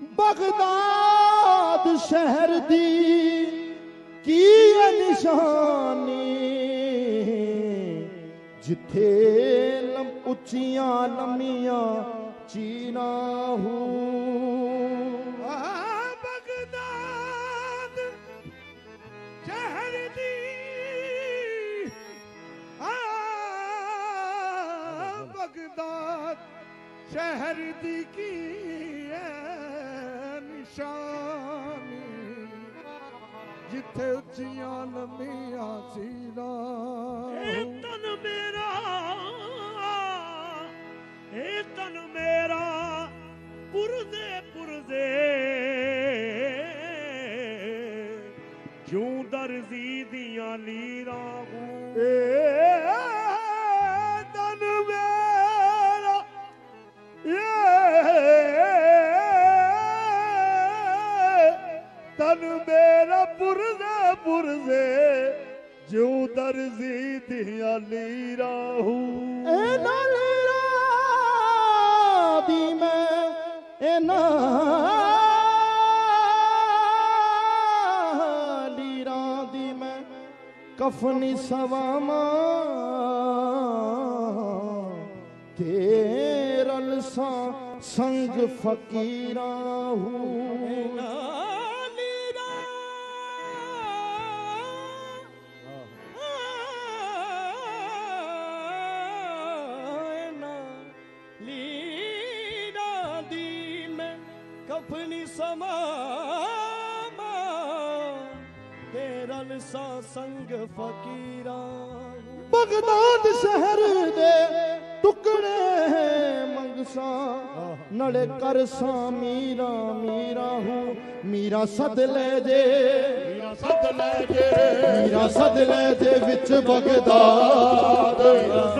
Baghdad ਸ਼ਹਿਰ ਦੀ ਕੀ ਹੈ ਨਿਸ਼ਾਨੀ? ਜਿੱਥੇ ਲੰਮ ਉੱਚੀਆਂ ਲੰਮੀਆਂ ਚੀਨਾਂ ਹੂ ਬਗਦਾਦ ਸ਼ਹਿਰ ਦੀ ਆ ਬਗਦਾਦ ਸ਼ਹਿਰ ਦੀ ਕੀ ਨਿਸ਼ਾਨੀ ਜਿੱਥੇ ਉੱਚੀਆਂ ਲੰਮੀਆਂ ਸੀਰਾਂ ਇਹ ਤਨ ਮੇਰਾ ਇਹ ਤਨ ਮੇਰਾ ਪੁਰਦੇ ਪੁਰਦੇ। ਜੂੰ ਦਰਜ਼ੀ ਦੀਆਂ ਲੀਰਾਂ ਹੂੰ ਕਫਨੀ ਸਵਾਮਾ ਤੇਰਾ ਲਸਾ ਸੰਗ ਫਕੀਰਾਂ ਹੂੰ ਲਸਾ ਸੰਗ ਫਕੀਰਾਂ। ਬਗਦਾਦ ਸ਼ਹਿਰ ਦੇ ਟੁਕੜੇ ਮੰਗਸਾ ਨਲੇ ਕਰਸਾ ਮੀਰਾ ਮੀਰਾ ਹੂੰ। ਮੀਰਾ ਸਦ ਲੈ ਜੇ। ਮੀਰਾ ਸੱਦ ਲੈ ਜੇ। ਮੀਰਾ ਸਦ ਲੈ ਜੇ ਵਿੱਚ ਬਗਦਾਦ।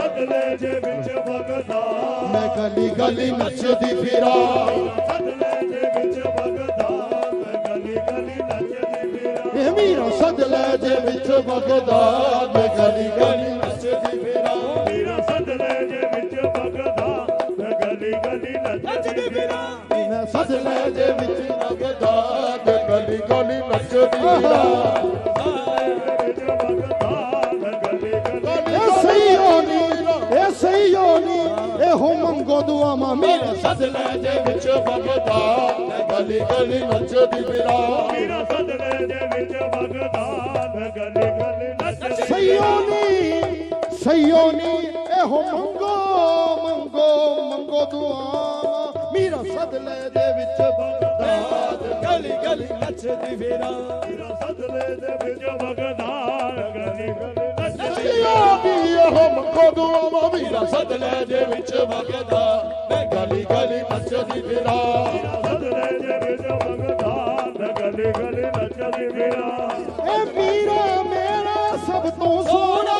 ਸੱਦ ਲੈ ਜੇ ਵਿੱਚ ਬਗਦਾਦ। ਮੈਂ ਗਲੀ ਗਲੀ ਨੱਚਦੀ ਫਿਰਾਂ। ਸਦ ਲੈ ਜੇ ਵਿੱਚ ਬਗਦਾਦ ਮੈਂ ਗਲੀ ਗਲੀ ਨੱਚਦੀ ਫਿਰਾਂ। ਮੀਰਾ ਸੱਦ ਲੈ ਜੇ ਵਿੱਚ ਬਗਦਾਦ ਮੈਂ ਗਲੀ ਗਲੀ ਨੱਚਦੀ ਫਿਰਾਂ। ਮੈਂ ਸਦ ਲੈ ਜੇ ਵਿੱਚ ਬਗਦਾਦ ਗਲੀ ਗਲੀ ਨੱਚਦੀ ਫਿਰਾਂ। ਮੈਂ ਸਹੀ ਹੋਣੀ ਇਹ ਸਹੀ ਹੋਣੀ ਇਹੋ ਮੰਗੋ ਦੁਆਵਾਂ ਮੇਰੇ ਸੱਦ ਲੈ ਜੇ ਵਿੱਚ ਮੈਂ ਗਲੀ ਗਲੀ ਨੱਚਦੀ ਫਿਰਾਂ। ਮੀਰਾ ਸੱਦ ਲੈ ਜੇ ਵਿੱਚ ਮੈਂ ਗਲੀ ਗਲੀ ਨੱਚਦੀ ਸਹੀ ਹੋਣੀ ਸਹੀ ਹੋਣੀ ਇਹੋ ਮੰਗੋ ਮੰਗੋ ਮੰਗੋ ਦੁਆਵਾਂ ਮੇਰਾ ਸਦ ਲੈ ਦੇ ਵਿੱਚ ਬਗਦਾਦ ਗਲੀ ਗਲੀ ਨੱਚਦੀ ਫੇਰਾ ਮੀਰਾ ਸੱਦ ਲੈ ਜੇ ਵਿੱਚ ਬਗਦਾਦ ਗਲੀ ਗਲੀ ਮੇਰਾ ਸੱਦ ਲੈ ਜੇ ਵਿੱਚ ਬਗਦਾਦ ਮੈਂ ਗਲੀ ਗਲੀ ਨੱਚਦੀ ਫਿਰਾਂ ਗਲੀ ਗਲੀ ਨੱਚਦੀ ਫਿਰਾਂ ਇਹ ਵੀਰਾ ਮੇਰਾ ਸਭ ਤੋਂ ਸੋਹਣਾ।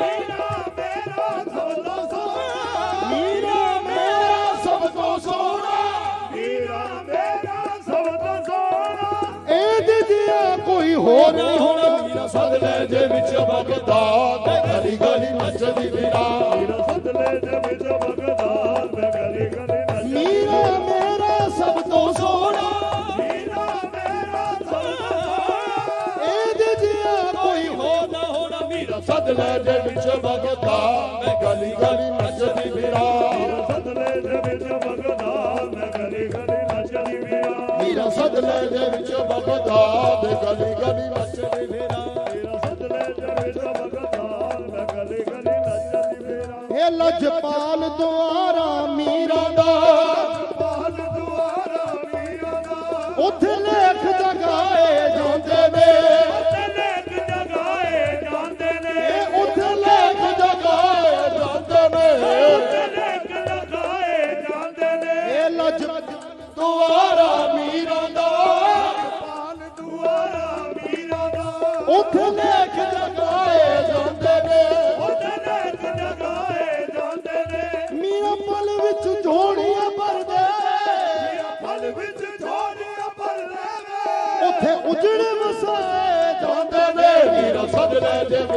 ਮੀਰਾ ਮੇਰਾ ਸਭ ਤੋਂ ਸੋਹਣਾ। ਵੀਰਾ ਮੇਰਾ ਸਭ ਤੋਂ ਸੋਹਣਾ। ਮੀਰਾ ਮੇਰਾ ਸਭ ਤੋਂ ਸੋਹਣਾ। ਇਹਦੇ ਜਿਹਾ ਕੋਈ ਹੋਰ ਨਹੀਂ ਹੋਣਾ ਮੀਰਾ ਸੱਦ ਲੈ ਜੇ ਵਿੱਚ ਬਗਦਾਦ ਮੀਰਾ ਸੱਦ ਲੈ ਜੇ ਵਿੱਚ ਬਗਦਾਦ ਮੈਂ ਗਲੀ ਗਲੀ ਨੱਚਦੀ ਫਿਰਾਂ ਜੇ ਵਿੱਚ ਬਗਦਾਦ ਮੈਂ ਗਲੀ ਗਲੀ ਨੱਚਦੀ ਫਿਰਾਂ ਮੇਰਾ ਦੇ ਵਿੱਚ ਬਗਦਾਦ ਗਲੀ ਗਲੀ ਨੱਚਦੀ ਫਿਰਾਂ ਮੇਰਾ ਸੱਦ ਲੈ ਜੇ ਵਿੱਚ ਬਗਦਾਦ ਮੈਂ ਗਲੀ ਗਲੀ ਨੱਚਦੀ ਫਿਰਾਂ ਇਹ ਲਜਪਾਲ ਦੁਆਰਾ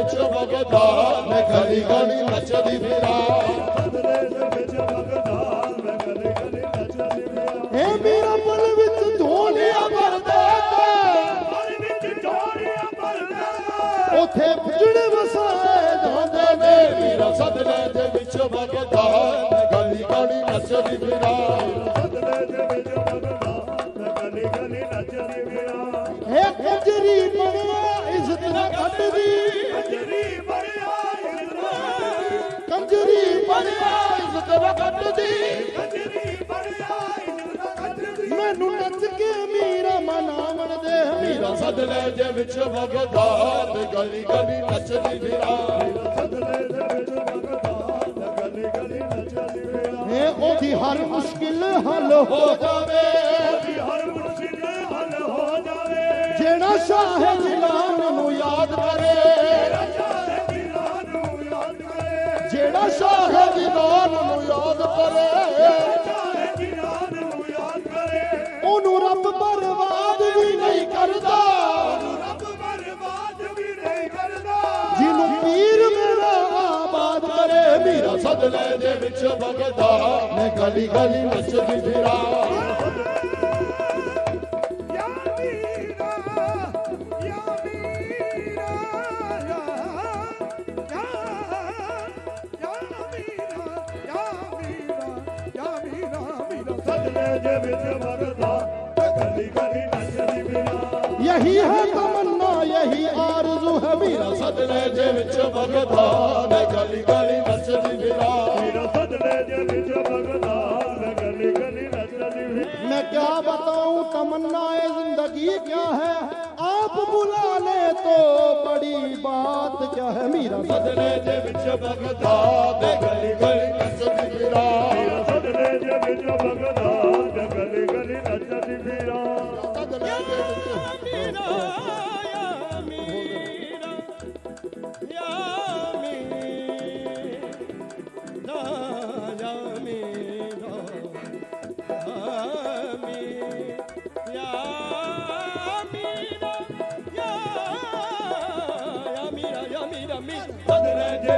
ਵਿੱਚ ਵਗਦਾ ਮੈਂ ਗਲੀ ਗਲੀ ਨੱਚਦੀ ਫਿਰਾਂ। ਇਹ ਮੇਰਾ ਪਲ ਵਿੱਚ ਧੋਲਿਆ ਭਰਦਾ ਉਥੇ ਪੁੱਜਣੇ ਵਸਾਏ ਜਾਂਦੇ ਨੇ। ਮੇਰਾ ਸਦਲੇ ਦੇ ਵਿੱਚ ਵਗਦਾ ਮੈਂ ਗਲੀ ਗਲੀ ਨੱਚਦੀ ਫਿਰਾਂ। ਸਦਲੇ ਦੇ ਵਿੱਚ ਵਗਦਾ ਮੈਂ ਗਲੀ ਗਲੀ ਨੱਚਦੀ ਫਿਰਾਂ ਹੇ ਕਜਰੀ ਬਣਵਾ ਇਸ ਤਰ੍ਹਾਂ ਕੱਟਦੀ ਇਤਨਾ ਕੰਜਰੀ ਮੈਨੂੰ ਨੱਚ ਕੇ ਮੀਰਾ ਮਨਾਵਣ ਦੇ ਮੇਰਾ ਮੀਰਾ ਸਦਲੇ ਦੇ ਵਿੱਚ ਵਗਦਾ ਮੈਂ ਗਲੀ ਗਲੀ ਨੱਚਦੀ ਫਿਰਾਂ। ਸਦਲੇ ਦੇ ਵਿੱਚ ਵਗਦਾ ਮੈਂ ਗਲੀ ਗਲੀ ਨੱਚਦੀ ਫਿਰਾਂ ਇਹ ਉਹਦੀ ਹਰ ਮੁਸ਼ਕਿਲ ਹੱਲ ਹੋ ਜਾਵੇ। ਉਹਦੀ ਹਰ ਮੁਸ਼ਕਿਲ ਹੱਲ ਹੋ ਜਾਵੇ। ਜਿਹੜਾ ਸ਼ਾਹ ਜਿਲਾਨ ਜਿਹੜਾ ਸ਼ਾਹ ਨੂੰ ਯਾਦ ਕਰੇ ਚਾਹੇ ਦਿਲਾਂ ਨੂੰ ਯਾਦ ਕਰੇ। ਉਹਨੂੰ ਰੱਬ ਬਰਬਾਦ ਵੀ ਨਹੀਂ ਕਰਦਾ। ਰੱਬ ਬਰਬਾਦ ਵੀ ਨਹੀਂ ਕਰਦਾ ਜਿਹਨੂੰ ਪੀਰ ਮੇਰਾ ਆਬਾਦ ਕਰੇ, ਮੀਰਾ ਮੇਰਾ ਸਦਲੇ ਦੇ ਵਿੱਚ ਵਗਦਾ। ਮੈਂ ਗਲੀ ਗਲੀ ਨੱਚਦੀ ਫਿਰਾਂ। यही है तमन्ना यही आरजू है मेरा सदने जे विच बगदा मैं गली गली नचदी फिरा मेरा सदने जे विच बगदा मैं गली गली नचदी फिरा मैं क्या बताऊं तमन्ना ये जिंदगी क्या है आप बुला ले तो बड़ी बात क्या है मेरा सदने जे विच बगदा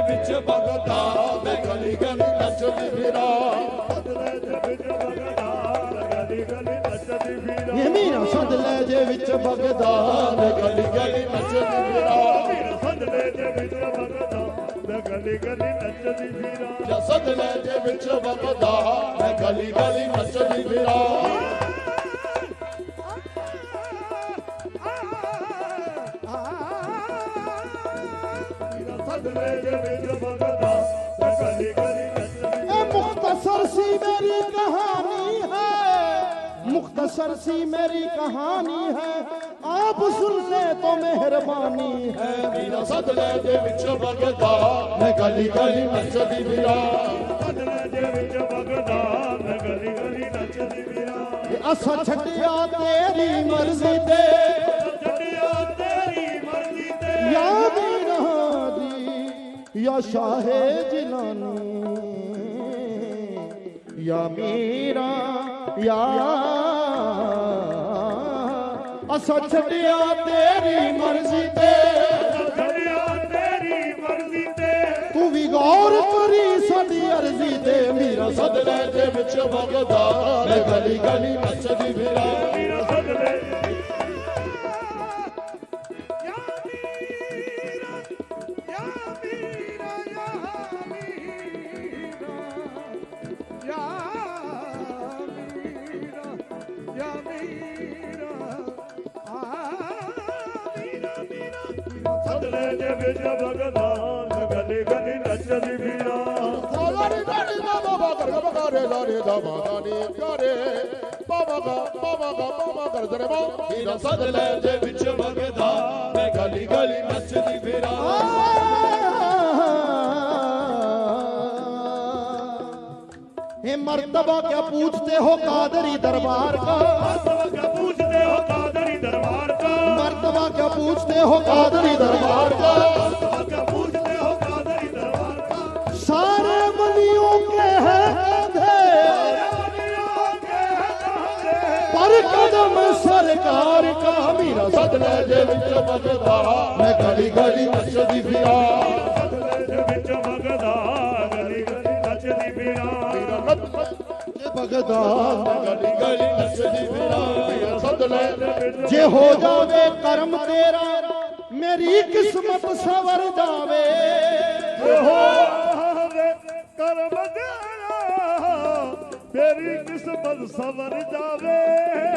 ਵਿੱਚ ਬਗਦਾ ਮੈਂ ਗਲੀ ਗਲੀ ਨੱਚਦੀ ਫਿਰਾਂ ਸਦਲੇ ਦੇ ਵਿੱਚ ਬਗਦਾ ਮੈਂ ਗਲੀ ਗਲੀ ਨੱਚਦੀ ਫਿਰਾਂ ਇਹ ਮੀਰਾ ਸਦਲੇ ਦੇ ਵਿੱਚ ਬਗਦਾ ਮੈਂ ਗਲੀ ਗਲੀ ਨੱਚਦੀ ਫਿਰਾਂ ਮੀਰਾ ਸਦਲੇ ਦੇ ਗਲੀ ਗਲੀ ਨੱਚਦੀ ਵੀਰਾ ਜਾਂ ਸਦਲੇ ਦੇ ਵਿੱਚ ਵਗਦਾ ਮੈਂ ਗਲੀ ਗਲੀ ਨੱਚਦੀ ਫਿਰਾਂ ਵੀਰਾ ਸਦਲੇ ਦੇ ਵਿੱਚ ਵਰਦਾ ਗਲੀ ਗਲੀ ਨੱਚਦੀ ए मुख्तसर सी मेरी कहानी है मुख्तसर सी मेरी कहानी है हुस्न से तो मेहरबानी है मेरा सदले दे विच बगदा मैं गली गली नचदी बिरा सदले दे विच बगदा मैं गली गली नचदी बिरा असा छटिया तेरी मर्जी दे छटिया तेरी मर्जी दे याद रहा दी या शाहे जिलानी या मीरा या ਅਸਾਂ ਤੇਰੀ ਮਰਜ਼ੀ ਤੇ। ਤੂੰ। ਵੀ ਗੌਰ ਕਰੀ ਅਰਜ਼ੀ ਤੇ। ਮੀਰਾ ਸਦਲੇ ਦੇ ਵਿੱਚ ਵਗਦਾ। ਗਲੀ ਗਲੀ ਨੱਚਦੀ ਫਿਰਾਂ। ਕਰ ਗਾ ਬਗਾਰੇ ਦਾਰੇ ਦਾ ਮਾਦਾਨੀ ਕਰੇ ਬਾਬਾ ਗਾ ਬਾਬਾ ਗਾ ਬਾਬਾ ਕਰ ਜਰੇ ਬਾ ਮੇਰਾ ਸਦਲੇ ਦੇ ਵਿੱਚ ਵਗਦਾ ਮੈਂ ਗਲੀ ਗਲੀ ਨੱਚਦੀ ਫਿਰਾਂ हे मर्तबा क्या पूछते हो कादरी दरबार का सब क्या पूछते हो कादरी दरबार का मर्तबा क्या पूछते हो कादरी दरबार का ਕਾਰ ਕਾ ਹਮੀਰਾ ਸਦ ਲੈ ਜੇ ਵਿੱਚ ਵਗਦਾ। ਮੈਂ ਘੜੀ ਘੜੀ ਨੱਚਦੀ ਫਿਰਾ। ਸਦ ਜੇ ਵਿੱਚ ਵਗਦਾ ਘੜੀ ਘੜੀ ਨੱਚਦੀ ਫਿਰਾ ਜੇ ਵਗਦਾ ਮੈਂ ਘੜੀ ਨੱਚਦੀ ਫਿਰਾ। ਸਦ ਲੈ ਜੇ ਹੋ ਜਾਵੇ ਕਰਮ ਤੇਰਾ, ਮੇਰੀ ਕਿਸਮਤ ਸਵਰ ਜਾਵੇ। ਹੋ ਕਰਮ ਦੇ ਤੇਰੀ ਕਿਸਮਤ ਸਵਰ ਜਾਵੇ।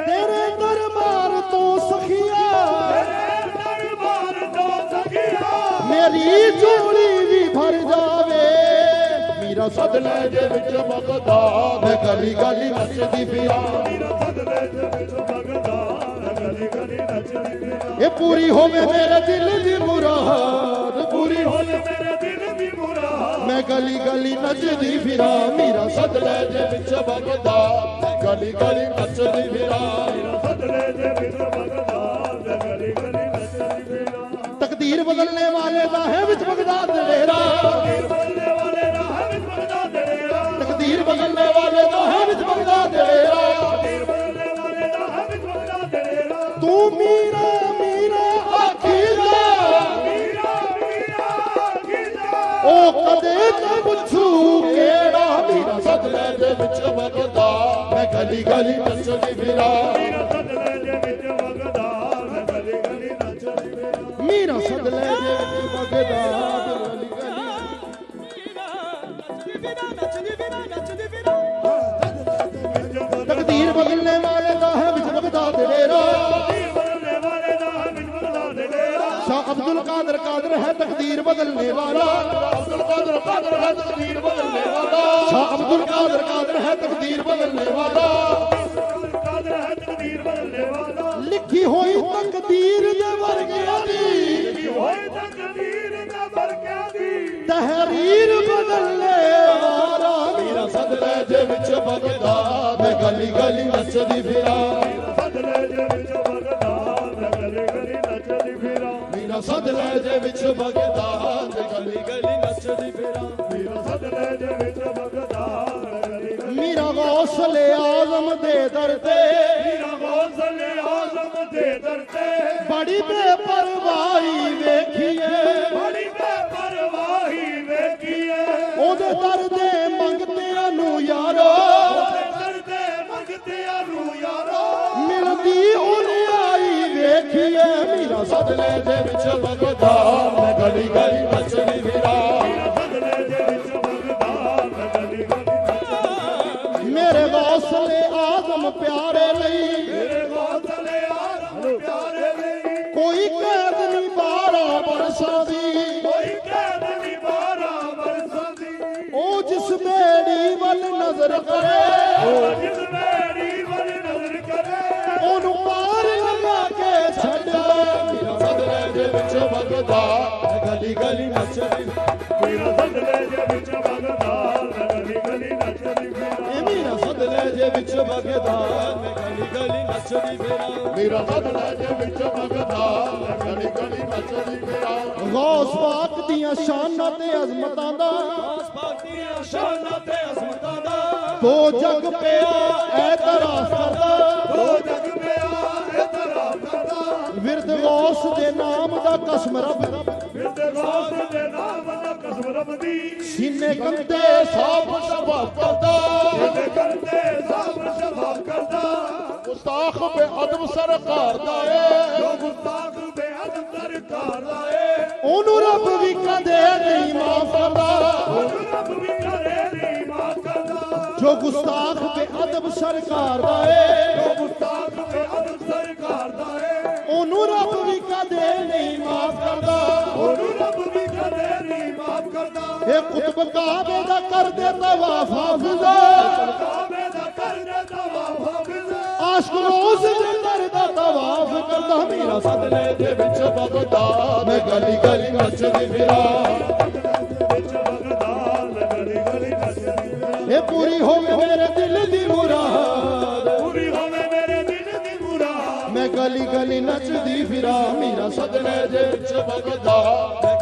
ਤੇਰੇ ਦਰਬਾਰ ਤੋਂ ਸਖੀਆ। ਤੇਰੇ ਦਰਬਾਰ ਤੋਂ ਸਖੀਆ। ਮੇਰੀ ਝੋਲੀ ਵੀ ਭਰ ਜਾਵੇ। ਮੇਰਾ ਸਦਲੇ ਦੇ ਵਿੱਚ ਮਗਦਾ ਮੈਂ ਗਲੀ ਗਲੀ ਨੱਚਦੀ ਫਿਰਾਂ ਮੇਰਾ ਸਦਲੇ ਦੇ ਵਿੱਚ ਇਹ ਪੂਰੀ ਹੋਵੇ ਮੇਰੇ ਦਿਲ ਦੀ ਮੁਰਾਦ ਪੂਰੀ ਹੋ ਹੋਲ ਮੇਰੇ ਮੈਂ ਗਲੀ ਗਲੀ ਨੱਚਦੀ ਫਿਰਾਂ, ਮੇਰਾ ਸਦਲੇ ਦੇ ਵਿੱਚ ਮਗਦਾ ਗਲੀ ਗਲੀ ਨੱਚਦੀ ਫਿਰਾਂ ਮੇਰਾ ਸਦਲੇ ਦੇ ਵਿੱਚ ਭਗਦਾ ਗਲੀ ਗਲੀ ਨੱਚਦੀ ਫਿਰਾਂ। ਤਕਦੀਰ ਬਦਲਨੇ ਵਾਲੇ ਦਾ ਹੈ ਵਿੱਚ ਬਗਦਾਦ ਗਲੀ ਗਲੀ ਨੱਚਦੀ ਫਿਰਾਂ ਮੇਰਾ ਸਦਲੇ ਦੇ ਵਿੱਚ ਵਗਦਾ ਗਲੀ ਗਲੀ ਨੱਚਦੀ ਮੇਰਾ ਮੀਰਾ ਸਦਲੇ ਦੇ ਵਿੱਚ ਬਗਦਾਦ ਗਲੀ ਗਲੀ ਤਕਦੀਰ ਬਦਲਨੇ ਵਾਲੇ ਦਾ ਹੈ ਵਿੱਚ ਬਗਦਾਦ ਡੇਰਾ ਤੀਰ ਬੋਲਣੇ ਵਾਲੇ ਰਾਹ ਵਿੱਚ ਭਗਦਾ ਤੇਰਾ ਸ਼ਾਹ ਅਬਦੁਲ ਕਾਦਰ ਕਾਦਰ ਹੈ ਤਕਦੀਰ ਬਦਲਨੇ ਵਾਲਾ ਅਬਦੁਲ ਕਾਦਰ ਕਾਦਰ ਹੈ ਤਕਦੀਰ ਬਦਲਨੇ ਵਾਲਾ ਸ਼ਾਹ ਅਬਦੁਲ ਕਾਦਰ ਕਾਦਰ ਹੈ ਤਕਦੀਰ ਬਦਲਨੇ ਵਾਲਾ। ਕਾਦਰ ਹੈ ਤਕਦੀਰ ਬਦਲਣੇ ਵਾਲਾ ਲਿਖੀ ਹੋਈ ਤਕਦੀਰ ਦੇ ਵਰਗਿਆਂ ਦੀ। ਹੋਏ ਤਕਦੀਰ ਦਾ ਬਰਕਿਆਂ ਦੀ ਤਹਿਰੀਰ ਬਦਲਨੇ ਵਾਲਾ। ਮੇਰਾ ਸਦਲੇ ਦੇ ਵਿੱਚ ਬਗਦਾ ਮੈਂ ਗਲੀ ਗਲੀ ਨੱਚਦੀ ਫਿਰਾਂ। ਸਦਲੇ ਜੇ ਵਿੱਚ ਵਗਦਾ ਗਲੀ ਗਲੀ ਨੱਚਦੀ ਫਿਰਾਂ। ਮੇਰਾ ਸਦਲੇ ਦੇ ਵਿੱਚ ਮਗਦਾ ਗੌਸਲੇ ਆਜ਼ਮ ਦੇ ਦਰ ਤੇ। ਮੇਰਾ ਗੌਸਲੇ ਆਜ਼ਮ ਦੇ ਦਰ ਤੇ। ਬੜੀ ਬੇਪਰਵਾਹੀ ਵੇਖੀਏ। ਬੜੀ ਬੇਪਰਵਾਹੀ ਵੇਖੀਏ। ਉਹਦੇ ਦਰ ਦੇ ਮੰਗਤਿਆਂ ਨੂੰ ਯਾਰੋ। ਉਹਦੇ ਦਰ ਦੇ ਮੰਗਤਿਆਂ ਨੂੰ ਯਾਰੋ। ਮਿਲਦੀ ਉਹਨੇ ਆਈ ਵੇਖੀਏ। ਮੇਰਾ ਸਦਲੇ ਦੇ ਵਿੱਚ ਮਗਦਾ ਮੈਂ ਗਲੀ ਗਲੀ ਨੱਚਦੀ ਮੈਂ ਗਲੀ ਗਲੀ ਨੱਚਦੀ। ਮੇਰਾ ਸਦਲੇ ਦੇ ਵਿੱਚ ਵਗਦਾ ਗਲੀ ਗਲੀ ਨੱਚਦੀ ਫਿਰਾਂ ਇਹ ਮੇਰਾ ਸਦਲੇ ਦੇ ਵਿੱਚ ਮਗਦਾ ਮੈਂ ਗਲੀ ਗਲੀ ਨੱਚਦੀ ਫਿਰਾਂ ਮੇਰਾ ਸਦਲੇ ਦੇ ਵਿੱਚ ਮਗਦਾ ਮੈਂ ਗਲੀ ਗਲੀ ਨੱਚਦੀ ਫਿਰਾਂ ਗੌਸ ਪਾਕ ਦੀਆਂ ਸ਼ਾਨਾਂ ਤੇ ਅਜ਼ਮਤਾਂ ਦਾ। ਸ਼ਾਨਾਂ ਤੇ ਅਸਮਤਾਂ ਦਾ। ਦੋ ਜਗ ਪਿਆ ਐਤਰਾਫ ਕਰਦਾ। ਦੋ ਜਗ ਗੌਸ ਦੇ ਨਾਮ ਦਾ ਕਸਮ ਰੱਬ। ਫਿਰਦੇ ਗੌਸ ਦੇ ਨਾਮ ਦਾ ਕਸਮ ਰੱਬ ਦੀ। ਸੀਨੇ ਕੰਦੇ ਸਾਫ਼ ਸ਼ਬਾ ਕਰਦਾ। ਇਹਦੇ ਕਰਦੇ ਸਾਬਰ ਸ਼ਫਾ ਕਰਦਾ। ਗੁਸਤਾਖ ਬੇਅਦਬ ਸਰਕਾਰ ਦਾ ਏ। ਜੋ ਗੁਸਤਾਖ ਬੇਅਦਬ ਸਰਕਾਰ ਦਾ ਏ। ਉਹਨੂੰ ਰੱਬ ਵੀ ਕਦੇ ਨਹੀਂ ਮਾਫ ਕਰਦਾ। ਉਹਨੂੰ ਰੱਬ ਵੀ ਕਰੇ ਨਹੀਂ ਮਾਫ ਕਰਦਾ। ਜੋ ਗੁਸਤਾਖ ਬੇਅਦਬ ਸਰਕਾਰ ਦਾ ਏ। ਜੋ ਗੁਸਤਾਖ ਉਹਨੂੰ ਰੱਬ ਵੀ ਕਦੇ ਨਹੀਂ ਮਾਫ ਕਰਦਾ। ਉਹਨੂੰ ਰੱਬ ਵੀ ਕਦੇ ਨਹੀਂ ਮਾਫ ਕਰਦਾ। ਇਹ ਕੁਤਬ ਕਾਬੇ ਦਾ ਕਰਦੇ ਤਵਾਫ ਹਾਫਿਜ਼ ਕਾਬੇ ਦਾ ਕਰਦੇ ਤਵਾਫ ਹਾਫਿਜ਼ ਆਸ਼ਕ ਰੋਜ਼ ਦੇ ਦਰ ਦਾ ਤਵਾਫ ਕਰਦਾ। ਮੇਰਾ ਸਦਲੇ ਦੇ ਵਿੱਚ ਮਗਦਾ ਮੈਂ ਗਲੀ ਗਲੀ ਨੱਚਦੀ ਫਿਰਾਂ। ਇਹ ਪੂਰੀ ਹੋਵੇ ਮੇਰੇ ਸਦਲੇ ਦੇ ਵਿੱਚ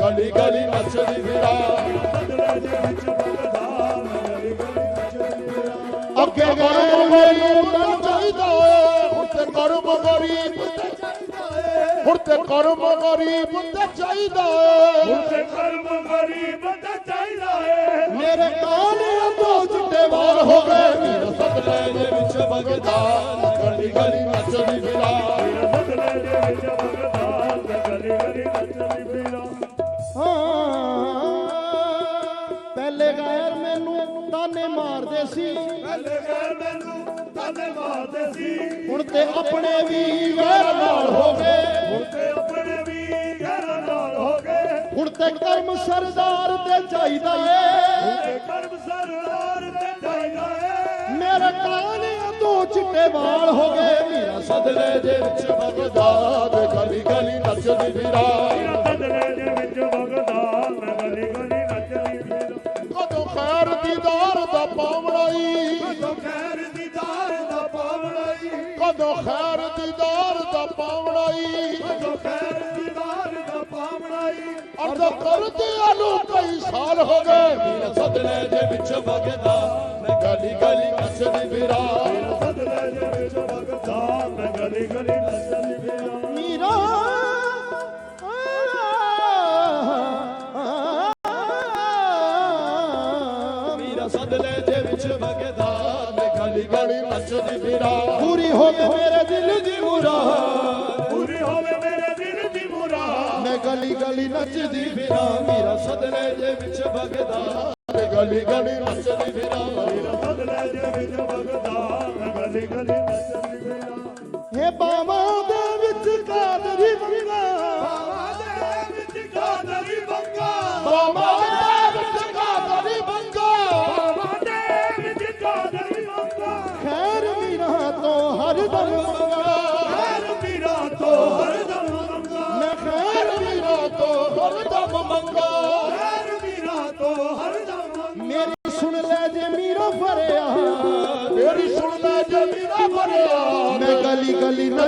ਗਲੀ ਗਲੀ ਨੱਚਦੀ ਫਿਰਾਂ। ਸਦਲੇ ਦੇ ਵਿੱਚ ਵਗਦਾ ਗਲੀ ਗਲੀ ਨੱਚਦੀ ਫਿਰਾਂ ਅੱਗੇ ਗਏ ਮੇਰੀ ਮਨ ਚਾਹੀਦਾ ਏ ਹੁਣ ਤੇ ਕਰਮ ਗਰੀਬ ਤੇ ਹੁਣ ਤੇ ਕਰਮ ਗਰੀਬ ਤੇ ਚਾਹੀਦਾ ਏ। ਹੁਣ ਤੇ ਕਰਮ ਗਰੀਬ ਦਾ ਚਾਹੀਦਾ ਏ। ਮੇਰੇ ਕਾਨੇ ਤੋਂ ਚਿੱਟੇ ਵਾਲ ਹੋ ਗਏ ਮੇਰਾ ਸਦਲੇ ਦੇ ਵਿੱਚ ਵਗਦਾ ਗਲੀ ਗਲੀ ਸੀ ਪਹਿਲੇ ਵੈਰ ਮੈਨੂੰ ਤਾਨੇ ਮਾਰਦੇ ਸੀ। ਹੁਣ ਤੇ ਆਪਣੇ ਵੀ ਵੈਰ ਨਾਲ ਹੋ ਗਏ। ਹੁਣ ਤੇ ਆਪਣੇ ਵੀ ਵੈਰ ਨਾਲ ਹੋ ਗਏ। ਹੁਣ ਤੇ ਕਰਮ ਸਰਦਾਰ ਤੇ ਚਾਹੀਦਾ ਏ। ਕਰਮ ਸਰਦਾਰ ਤੇ ਚਾਹੀਦਾ ਏ। ਮੇਰਾ ਕਾਨੇ ਤੂੰ ਚਿੱਟੇ ਵਾਲ ਹੋ ਗਏ। ਮੇਰਾ ਸਦਲੇ ਦੇ ਵਿੱਚ ਬਗਦਾਦ। ਗਲੀ ਗਲੀ ਨੱਚਦੀ ਫਿਰਾ ਮੇਰਾ ਸਦਲੇ ਦੀਦਾਰ ਦਾ ਪਾਵਣਾਈ ਕਦੋਂ ਖੈਰ ਦੀਦਾਰ ਦਾ ਪਾਵਣਾਈ ਕਦੋਂ ਖੈਰ ਦੀਦਾਰ ਦਾ ਪਾਵਣਾਈ ਕਦੋਂ ਖੈਰ ਦੀਦਾਰ ਦਾ ਪਾਵਣਾਈ ਅਰਦ ਕਰਦਿਆਂ ਨੂੰ ਕਈ ਸਾਲ ਹੋ ਗਏ। ਮੀਰਾ ਸਦਲੇ ਦੇ ਵਿੱਚ ਵਗਦਾ ਮੈਂ ਗਲੀ ਗਲੀ ਨੱਚਦੀ ਫਿਰਾਂ। ਸਦਲੇ ਦੇ ਵਿੱਚ ਵਗਦਾ ਮੈਂ ਗਲੀ ਗਲੀ ਨੱਚਦੀ ਗਲੀ ਗਲੀ ਨੱਚਦੀ ਫਿਰਾਂ, ਮੀਰਾ ਸਦਲੇ ਦੇ ਵਿੱਚ ਵਗਦਾ। ਗਲੀ ਗਲੀ ਨੱਚਦੀ ਫਿਰਾਂ ਸਦਲੇ ਦੇ ਵਿੱਚ ਵਗਦਾ, ਗਲੀ ਗਲੀ ਨੱਚਦੀ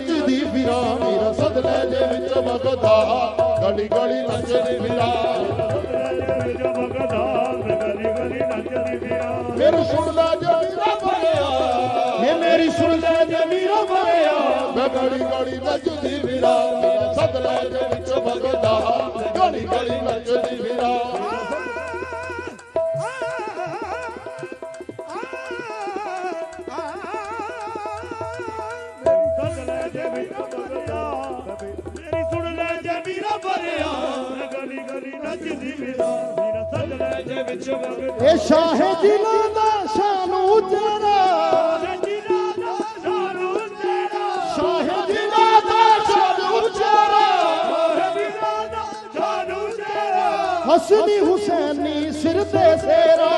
ਨੱਚਦੀ ਫਿਰਾਂ ਮੀਰਾ ਸਦਲੇ ਦੇ ਵਿੱਚ ਵਗਦਾ ਗਲੀ ਗਲੀ ਨੱਚਦੀ ਫਿਰਾਂ ਸਦਲੇ ਦੇ ਵਿੱਚ ਵਗਦਾ। ਮੈਂ ਗਲੀ ਗਲੀ ਨੱਚਦੀ ਫਿਰਾਂ ਮੇਰੀ ਸੁਣ ਲੈ ਜੇ ਮੀਰਾ ਭਰਿਆ ਇਹ ਮੇਰੀ ਸੁਣ ਲੈ ਜੇ ਮੀਰਾ ਫਰਿਆ ਮੈਂ ਗਲੀ ਗਲੀ ਨੱਚਦੀ ਫਿਰਾਂ ਇਹ ਸ਼ਾਹ ਦਿਲਾਂ ਦਾ ਸਾਨੂੰ ਤੇਰਾ ਹਸਨੀ ਹੁਸੈਨੀ ਸਿਰ ਤੇ ਸੇਰਾ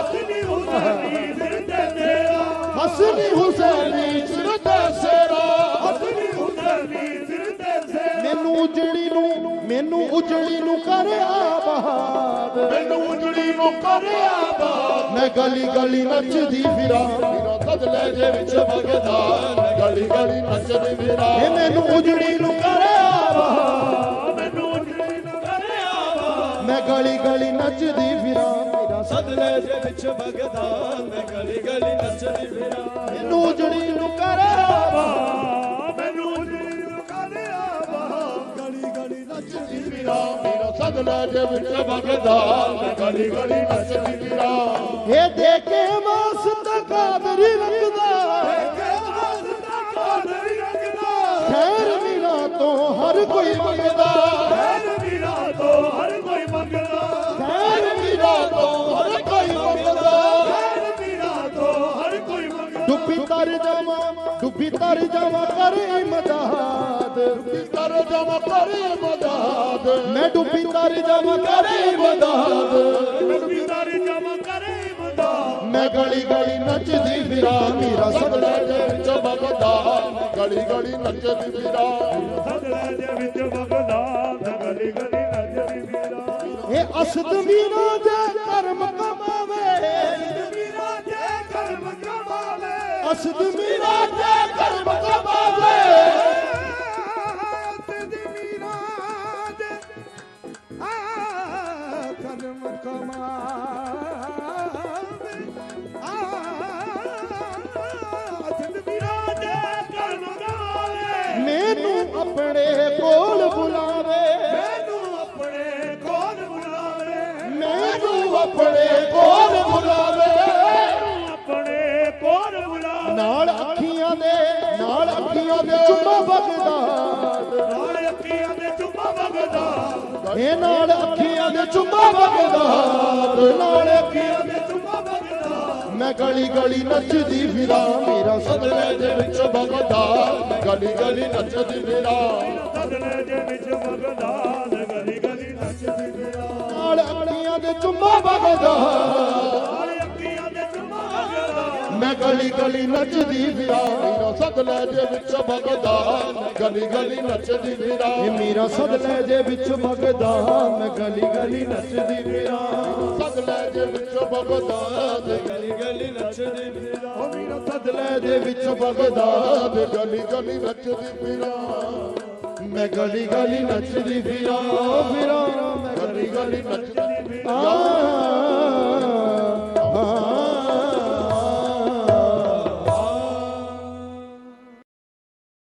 ਅਸਲੀ ਹੁਸੈਨੀ ਸਿਰ ਤੇ ਤੇਰਾ। ਹਸਨੀ ਹੁਸੈਨੀ ਸਿਰ ਤੇ ਸੇਰਾ ਅਸਲੀ ਹੁਸੈਨੀ ਸਿਰ ਤੇ ਤੇਰਾ। ਮੈਨੂੰ ਜਿਹੜੀ ਨੂੰ ਮੈਨੂੰ ਉਜੜੀ ਨੂੰ ਕਰ ਆਬਾਦ ਮੈਨੂੰ ਉਜੜੀ ਨੂੰ ਕਰਿਆ ਬਾਤ ਮੈਂ ਗਲੀ ਗਲੀ ਨੱਚਦੀ ਫਿਰਾਂ। ਮੀਰਾ ਸਦਲੇ ਦੇ ਵਿੱਚ ਵਗਦਾ ਗਲੀ ਗਲੀ ਨੱਚਦੀ ਫਿਰਾਂ। ਇਹ ਮੈਨੂੰ ਉਜੜੀ ਨੂੰ ਕਰ ਆਬਾਦ ਮੈਨੂੰ ਉਜੜੀ ਨੂੰ ਕਰਿਆ ਵਾ ਮੈਂ ਗਲੀ ਗਲੀ ਨੱਚਦੀ ਫਿਰਾਂ। ਮੇਰਾ ਸਦਲੇ ਦੇ ਵਿੱਚ ਵਗਦਾ ਮੈਂ ਗਲੀ ਗਲੀ ਨੱਚਦੀ ਫਿਰਾਂ। ਮੈਨੂੰ ਉਜੜੀ ਨੂੰ ਕਰ ਆਬਾਦ ਸਦਲੇ ਦੇ ਵਿੱਚ ਵਗਦਾ ਗਲੀ ਗਲੀ ਨੱਚਦੀ ਫਿਰਾਂ ਇਹ ਦੇ ਕੇ ਵਾਸਤਾ ਕਾਦਰੀ ਰੱਖਦਾ। ਵਾਸਤਾ ਕਾਦਰੀ ਰੱਖਦਾ। ਖੈਰ ਮੀਰਾ ਤੋਂ ਹਰ ਕੋਈ ਮੰਗਦਾ। ਐਨ ਵੀਰਾ ਤੋਂ ਹਰ ਕੋਈ ਮੰਗਦਾ। ਖੈਰ ਮੀਰਾ ਤੋਂ ਹਰ ਕੋਈ ਮੰਗਦਾ। ਐਨ ਵੀਰਾ ਤੋਂ ਹਰ ਕੋਈ ਮੰਗਦਾ। ਡੁੱਬੀ ਤਰ ਜਾਵਾਂ ਡੁੱਬੀ ਤਰ ਜਾਵਾਂ ਕਰ ਇਮਦਾਦ ਕਰ ਜਮ ਕਰੀ ਮਦਦ। ਮੈਂ ਡੁੱਬੀ ਤਰ ਜਮਾ ਕਰੇ ਮੁੰਡਾ ਮੈਂ ਗਲੀ ਗਲੀ ਨੱਚਦੀ ਫਿਰਾਂ ਮੇਰਾ ਸਦਲੇ ਸਦਲੇ ਦੇ ਵਿੱਚ ਵਗਦਾ। ਗਲੀ ਗਲੀ ਨੱਚਦੀ ਫਿਰਾਂ। ਸਦਲੇ ਦੇ ਵਿੱਚ ਵਗਦਾ। ਮੈਂ ਗਲੀ ਗਲੀ ਨੱਚਦੀ ਵੀਰਾ ਇਹ ਅਸਦ ਮੀਨਾ ਦੇ ਕਰਮ ਕਮਾਵੇ। ਅਸਦ ਮੀਨਾ ਤੇ ਕਰਮ ਕਮਾਵੇ। ਆਪਣੇ ਕੋਲ ਬੁਲਾਵੇ। ਮੈਨੂੰ ਆਪਣੇ ਕੋਲ ਬੁਲਾਵੇ। ਮੈਨੂੰ ਆਪਣੇ ਕੋਲ ਬੁਲਾਵੇ। ਆਪਣੇ ਕੋਲ ਬੁਲਾਵੇ। ਨਾਲ ਅੱਖੀਆਂ ਦੇ ਨਾਲ ਅੱਖੀਆਂ ਦੇ ਚੁੰਮਾ ਬਗਦਾਦ। ਨਾਲ ਅੱਖੀਆਂ ਦੇ ਚੁੰਮਾ ਵਗਦਾ ਇਹ ਨਾਲ ਅੱਖੀਆਂ ਦੇ ਚੁੰਮਾ ਬਗਦਾਦ। ਨਾਲ ਅੱਖੀਆਂ ਵਗਦਾ ਮੈਂ ਗਲੀ ਗਲੀ ਨੱਚਦੀ ਫਿਰਾਂ, ਮੇਰਾ ਸਦਲੇ ਦੇ ਵਿੱਚ ਵਗਦਾ ਗਲੀ ਗਲੀ ਨੱਚਦੀ ਫਿਰਾਂ ਸਦਲੇ ਦੇ ਵਿੱਚ ਬਗਦਾਦ ਗਲੀ ਗਲੀ ਨੱਚਦੀ ਫਿਰਾਂ। ਨਾਲ ਅੱਖੀਆਂ ਦੇ ਚੁੰਮਾ ਵਗਦਾ ਵਾਲੇ ਅੱਖੀਆਂ ਦੇ ਚੁੰਮਾ ਵਗਦਾ ਮੈਂ ਗਲੀ ਗਲੀ ਨੱਚਦੀ ਫਿਰਾਂ, ਮੇਰਾ ਸਦਲੇ ਦੇ ਵਿੱਚ ਭਗਦਾ ਗਲੀ ਗਲੀ ਨੱਚਦੀ ਫਿਰਾਂ। ਇਹ ਮੇਰਾ ਸਦਲੇ ਦੇ ਵਿੱਚ ਵਗਦਾ, ਮੈਂ ਗਲੀ ਗਲੀ ਨੱਚਦੀ ਫਿਰਾਂ। ਸਦਲੇ ਦੇ ਵਿੱਚ ਭਗਦਾ ਗਲੀ ਗਲੀ ਨੱਚਦੀ ਫਿਰਾਂ ਉਹ ਮੇਰਾ ਸਦਲੇ ਦੇ ਵਿੱਚ ਵਗਦਾ ਗਲੀ ਗਲੀ ਨੱਚਦੀ ਫਿਰਾਂ ਮੈਂ ਗਲੀ ਗਲੀ ਨੱਚਦੀ ਫਿਰਾਂ ਫਿਰਾਂ ਮੈਂ ਗਲੀ ਗਲੀ ਨੱਚਦੀ ਆ